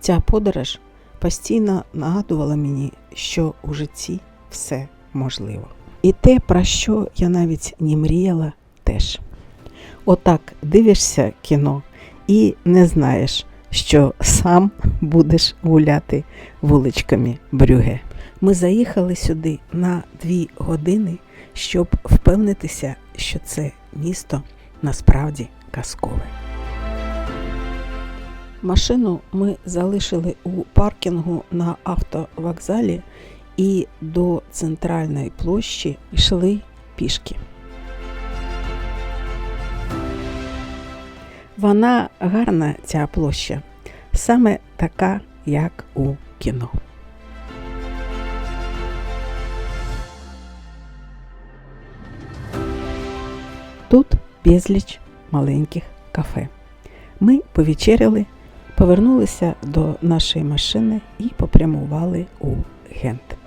Ця подорож постійно нагадувала мені, що у житті все можливо. І те, про що я навіть не мріяла, теж. Отак дивишся кіно і не знаєш, що сам будеш гуляти вуличками Брюге. Ми заїхали сюди на дві години, щоб впевнитися, що це місто насправді казкове. Машину ми залишили у паркінгу на автовокзалі і до центральної площі йшли пішки. Вона гарна, ця площа, саме така, як у кіно. Тут безліч маленьких кафе. Ми повечеряли, повернулися до нашої машини і попрямували у Гент.